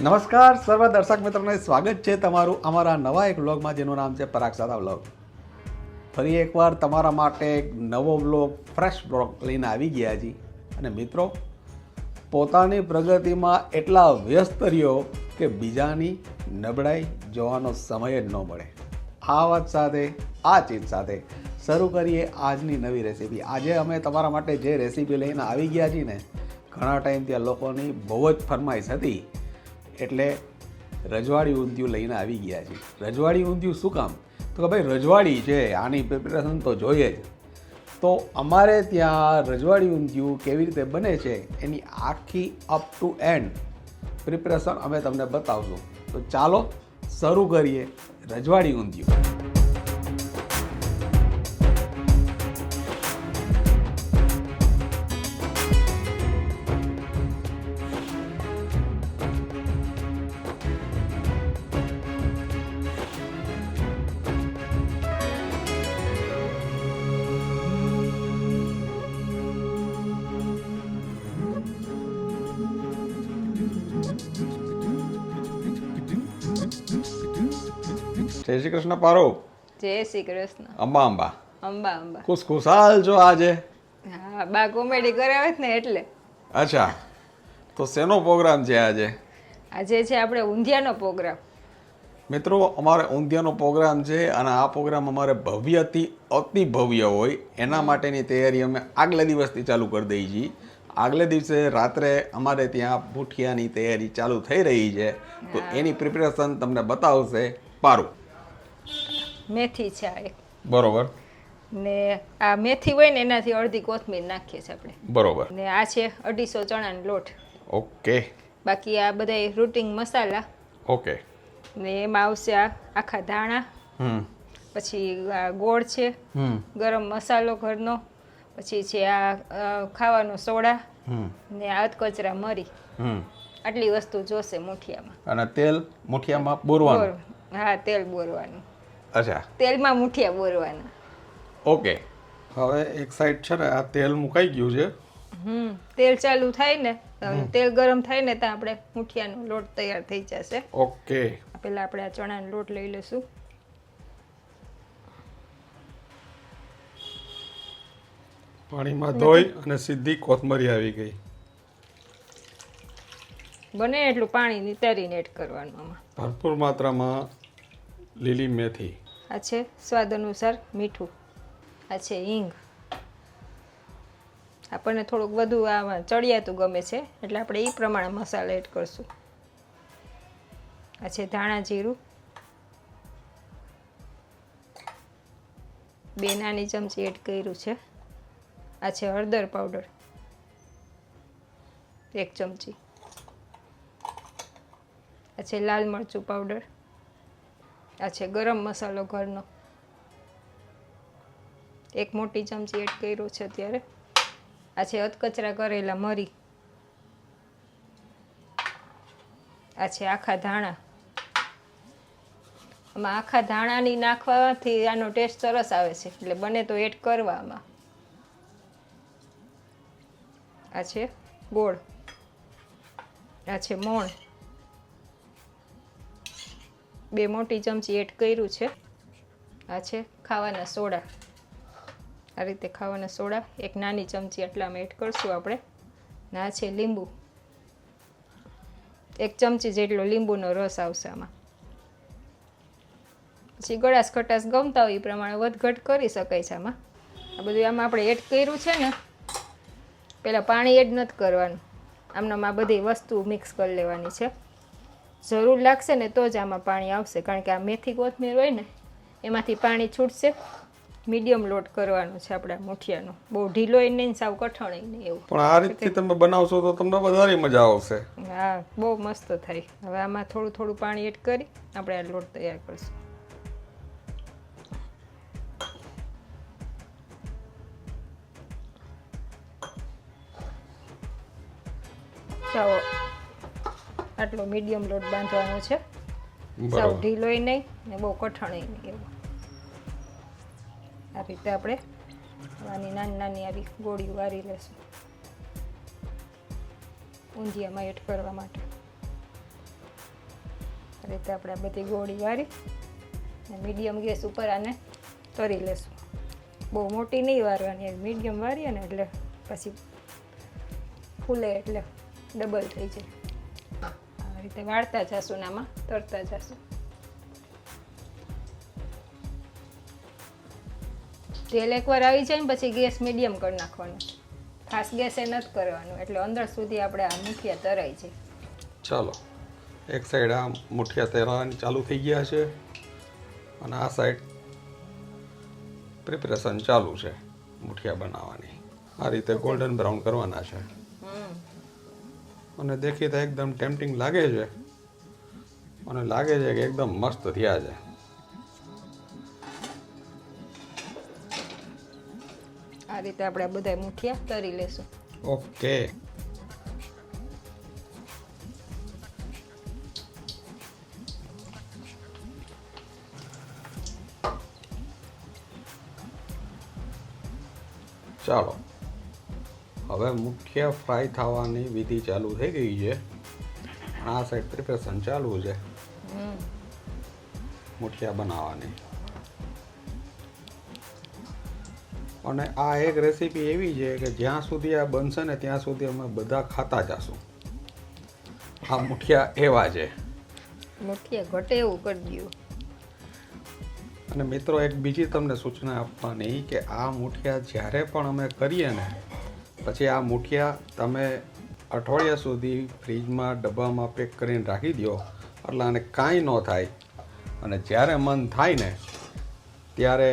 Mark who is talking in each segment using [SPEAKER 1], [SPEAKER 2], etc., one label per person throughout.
[SPEAKER 1] નમસ્કાર, સર્વ દર્શક મિત્રોને સ્વાગત છે તમારું અમારા નવા એક વ્લોગમાં જેનું નામ છે પરાગ સાદા વ્લોગ. ફરી એકવાર તમારા માટે એક નવો વ્લોગ, ફ્રેશ વ્લોગ લઈને આવી ગયા છીએ. અને મિત્રો, પોતાની પ્રગતિમાં એટલા વ્યસ્ત રહ્યો કે બીજાની નબળાઈ જોવાનો સમય જ ન મળે. આ વાત સાથે, આ ચીજ સાથે શરૂ કરીએ આજની નવી રેસીપી આજે અમે તમારા માટે જે રેસીપી લઈને આવી ગયા છીએ ને, ઘણા ટાઈમ ત્યાં લોકોની બહુ જ ફરમાઈશ હતી એટલે રજવાડી ઊંધિયું લઈને આવી ગયા છે. રજવાડી ઊંધિયું શું કામ? તો કે ભાઈ રજવાડી છે, આની પ્રિપેરેશન તો જોઈએ જ. તો અમારે ત્યાં રજવાડી ઊંધિયું કેવી રીતે બને છે, એની આખી અપ ટુ એન્ડ પ્રિપેરેશન અમે તમને બતાવશું. તો ચાલો શરૂ કરીએ રજવાડી ઊંધિયું. જય શ્રી કૃષ્ણ પારો.
[SPEAKER 2] જય શ્રી કૃષ્ણ.
[SPEAKER 1] અંબા અંબા.
[SPEAKER 2] અંબા અંબા.
[SPEAKER 1] ખુશ ખુશાલ છો આજે?
[SPEAKER 2] હા બા કોમેડી કરાવે ને એટલે.
[SPEAKER 1] અચ્છા. તો શેનો પ્રોગ્રામ છે આજે?
[SPEAKER 2] આજે છે આપણે ઊંધિયાનો પ્રોગ્રામ.
[SPEAKER 1] મિત્રો અમારે ઊંધિયાનો પ્રોગ્રામ છે અને આ પ્રોગ્રામ અમારે ભવ્યથી અતિ ભવ્ય હોય. એના માટેની તૈયારી અમે આગલા દિવસથી ચાલુ કરી દઈએ છીએ આગલે દિવસે રાત્રે અમારે ત્યાં ભૂઠિયાની તૈયારી ચાલુ થઈ રહી છે. તો એની પ્રિપેરેશન તમને બતાવશે પારું.
[SPEAKER 2] મેથી છે આ એક.
[SPEAKER 1] બરોબર.
[SPEAKER 2] ને આ મેથી હોય ને એનાથી અડધી કોથમીર નાખીએ છીએ આપણે.
[SPEAKER 1] બરોબર.
[SPEAKER 2] ને આ છે અઢીસો ચણાનો લોટ.
[SPEAKER 1] ઓકે.
[SPEAKER 2] બાકી આ બધા રૂટિંગ મસાલા.
[SPEAKER 1] ઓકે.
[SPEAKER 2] ને એમાં આવશે આ આખા ધાણા.
[SPEAKER 1] હમ.
[SPEAKER 2] પછી આ ગોળ છે.
[SPEAKER 1] હમ.
[SPEAKER 2] ગરમ મસાલો ઘરનો. પછી છે આ અ, ખાવાનો સોડા.
[SPEAKER 1] હમ.
[SPEAKER 2] ને આ અધકચરા મરી.
[SPEAKER 1] હમ.
[SPEAKER 2] આટલી વસ્તુ જોશે મુઠિયામાં.
[SPEAKER 1] અને તેલ મુઠિયામાં બોરવાનું?
[SPEAKER 2] બોર હા તેલ બોરવાનું.
[SPEAKER 1] અચ્છા.
[SPEAKER 2] તેલમાં મુઠિયા બોરવાના.
[SPEAKER 1] ઓકે. હવે એક સાઈડ છે ને આ તેલ મુકાઈ ગયું છે.
[SPEAKER 2] હમ તેલ ચાલુ થાય ને તેલ ગરમ થાય ને ત્યાં આપણે મુઠિયાનો લોટ તૈયાર થઈ જશે.
[SPEAKER 1] ઓકે.
[SPEAKER 2] પહેલા આપણે આ ચણાનો લોટ લઈ લઈશું.
[SPEAKER 1] પાણીમાં ધોઈ અને સીધી કોથમરી આવી ગઈ.
[SPEAKER 2] બને એટલું પાણી નિતારીને એડ કરવાનું આમાં.
[SPEAKER 1] ભરપૂર માત્રામાં લીલી મેથી.
[SPEAKER 2] આ છે સ્વાદ અનુસાર મીઠું. આ છે હિંગ. આપણને થોડુંક વધુ આમાં ચડિયાતું ગમે છે, એટલે આપણે એ પ્રમાણે મસાલા એડ કરશું. આ છે ધાણા જીરું. બે નાની ચમચી એડ કર્યું છે. આ છે હળદર પાવડર. એક ચમચી. આ છે લાલ મરચું પાવડર. આ છે ગરમ મસાલો ઘરનો. એક મોટી ચમચી એડ કર્યો છે અત્યારે. આ છે અધકચરા કરેલા મરી. આ છે આખા ધાણા. આમાં આખા ધાણાની નાખવાથી આનો ટેસ્ટ સરસ આવે છે, એટલે બને તો એડ કરવા આમાં. આ છે ગોળ. આ છે મોણ. બે મોટી ચમચી એડ કર્યું છે. આ છે ખાવાના સોડા. આ રીતે ખાવાના સોડા એક નાની ચમચી આટલામાં એડ કરશું આપણે. ના છે લીંબુ. એક ચમચી જેટલો લીંબુનો રસ આવશે આમાં. પછી ગળાશ ખટાશ ગમતા હોય એ પ્રમાણે વધઘટ કરી શકાય છે આમાં. આ બધું આમાં આપણે એડ કર્યું છે ને, પહેલાં પાણી એડ નથી કરવાનું. આમનામાં આ બધી વસ્તુ મિક્સ કરી લેવાની છે. જરૂર લાગશે ને તો જ આમાં પાણી આવશે. કારણ કે આ મેથી કોથમીર હોય ને એમાંથી પાણી છૂટશે. મીડિયમ લોટ કરવાનો છે આપણે મુઠિયાનો. બહુ ઢીલો નહીં સાવ કઠણ નહીં એવું.
[SPEAKER 1] પણ આ રીતથી તમે બનાવશો તો તમને વધારે મજા આવશે.
[SPEAKER 2] હા બહુ મસ્ત થાય. હવે આમાં થોડું થોડું પાણી એડ કરી આપણે આ લોટ તૈયાર કરીશું. સાવ આટલો મીડિયમ લોટ બાંધવાનો છે. સાવ ઢીલોય નહીં ને બહુ કઠણય નહીં એવું. આ રીતે આપણે આની નાની નાની આવી ગોળીઓ વારી લેશું. ઊંધિયામાં એડ કરવા માટે. આ રીતે આપણે આ બધી ગોળી વારી મીડિયમ ગેસ ઉપર આને તરી લેશું. બહુ મોટી નહીં વારવાની મીડિયમ વારીએ ને એટલે પછી ફૂલે એટલે ડબલ થઈ જાય. આ રીતે વાળતા જશું નામાં તરતા જશું. તેલ એકવાર આવી જાય ને પછી ગેસ મીડિયમ કરી નાખવાનો. ખાસ ગેસે નથી કરવાનું, એટલે અંદર સુધી આપણે આ મુઠિયા તરાઈ જાય.
[SPEAKER 1] ચાલો, એક સાઈડ આ મુઠિયા તરવાની ચાલુ થઈ ગયા છે અને આ સાઈડ પ્રિપરેશન ચાલુ છે મુઠિયા બનાવવાની. આ રીતે ગોલ્ડન બ્રાઉન કરવાના છે. અને દેખીતા એકદમ ટેમ્પટિંગ લાગે છે. અને લાગે છે કે એકદમ મસ્ત થયા છે.
[SPEAKER 2] આ રીતે આપણે બધા મુઠિયા તરી લેશું.
[SPEAKER 1] ઓકે. ચાલો. હવે મુખ્ય ફ્રાય થવાની વિધિ ચાલુ થઈ ગઈ છે. આ સાઈડ પ્રિપરેશન ચાલુ છે. મુઠિયા બનાવવાની. અને આ એક રેસીપી એવી છે કે જ્યાં સુધી આ બનશે ને ત્યાં સુધી અમે બધા ખાતા જશું. આ મુઠિયા એવા છે.
[SPEAKER 2] મુઠિયા ઘટે એવું કરી દઉં
[SPEAKER 1] અને મિત્રો એક બીજી તમને સૂચના આપવાની કે આ મુઠિયા જ્યારે પણ અમે કરીએ ને પછી આ મુઠિયા તમે અઠવાડિયા સુધી ફ્રીજમાં ડબ્બામાં પેક કરીને રાખી દો એટલે આને કાંઈ ન થાય. અને જ્યારે મન થાય ને, ત્યારે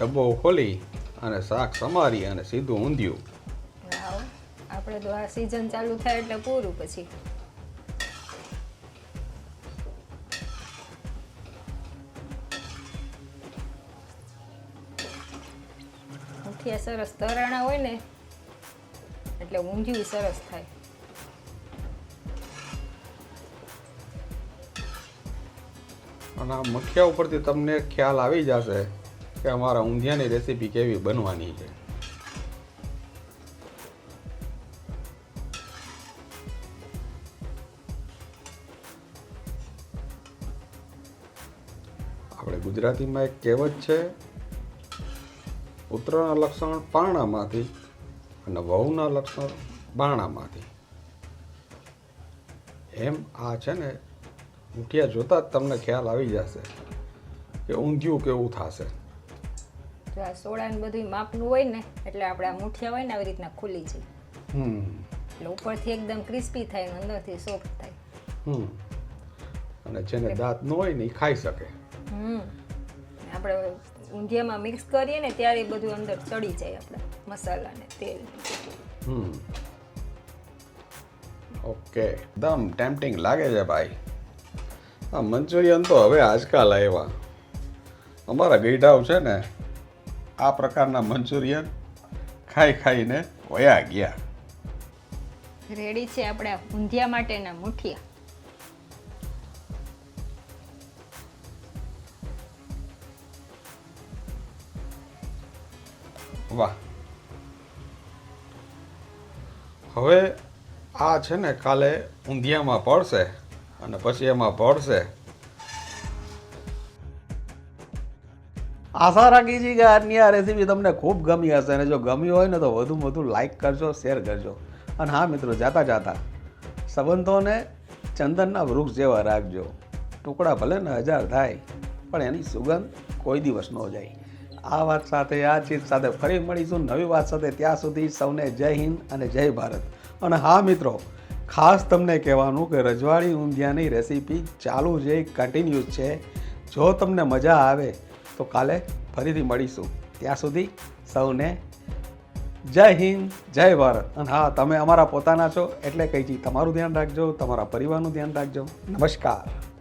[SPEAKER 1] ડબ્બો ખોલી અને શાક સમારી અને સીધું ઊંધિયું.
[SPEAKER 2] આપણે તો આ સિઝન ચાલુ થાય એટલે પૂરું પછી. સરસ તરાણા હોય ને એટલે ઊંધિયું સરસ થાય.
[SPEAKER 1] અને આ મુઠિયા ઉપરથી તમને ખ્યાલ આવી જશે કે અમારા ઊંધિયાની રેસીપી કેવી બનવાની છે. આપણે ગુજરાતીમાં એક કહેવત છે ઉત્તરાયણ લક્ષણ પારણામાંથી અને વહુના લક્ષણ બાણામાંથી એમ આ છે ને મુઠિયા જોતા જ તમને ખ્યાલ આવી જશે કે ઊંધિયું કેવું થશે.
[SPEAKER 2] જો આ સોડા ને બધું માપનું હોય ને એટલે આપણે આ મુઠિયા હોય ને આવી રીતના ખુલી જાય.
[SPEAKER 1] હમ.
[SPEAKER 2] એટલે ઉપરથી એકદમ ક્રિસ્પી થાય ને અંદરથી સોફ્ટ થાય.
[SPEAKER 1] હમ. અને જેને દાંત ન હોય ને એ ખાઈ શકે.
[SPEAKER 2] હમ. આપણે ઊંધિયામાં મિક્સ કરીએ ને ત્યારે બધું અંદર ચડી જાય આપણા મસાલા ને તેલ.
[SPEAKER 1] હમ. ઓકે. એકદમ ટેમ્પટિંગ લાગે છે ભાઈ. આ મંચુરિયન તો હવે આજકાલ આવ્યા. અમારા ગઈઢાવ છે ને આ પ્રકારના મંચુરિયન ખાઈ ખાઈને વયા ગયા.
[SPEAKER 2] રેડી છે આપણા ઊંધિયા માટેના મુઠિયા.
[SPEAKER 1] વાહ. હવે આ છે ને કાલે ઊંધિયામાં પડશે અને પછી એમાં પડશે. આશા રાખી છીએ કે આજની આ રેસીપી તમને ખૂબ ગમી હશે અને જો ગમી હોય ને તો વધુમાં વધુ લાઇક કરજો શેર કરજો. અને હા મિત્રો, જાતા જાતા સંબંધોને ચંદનના વૃક્ષ જેવા રાખજો. ટુકડા ભલે ને હજાર થાય, પણ એની સુગંધ કોઈ દિવસ ન જાય. આ વાત સાથે, આ ચીજ સાથે ફરી મળીશું નવી વાત સાથે. ત્યાં સુધી સૌને જય હિન્દ અને જય ભારત. અને હા મિત્રો, ખાસ તમને કહેવાનું કે રજવાડી ઊંધિયાની રેસીપી ચાલુ જે કન્ટિન્યુ છે, જો તમને મજા આવે, તો કાલે ફરીથી મળીશું. ત્યાં સુધી સૌને જય હિન્દ, જય ભારત. અને હા, તમે અમારા પોતાના છો, એટલે કહી તમારું ધ્યાન રાખજો, તમારા પરિવારનું ધ્યાન રાખજો. નમસ્કાર.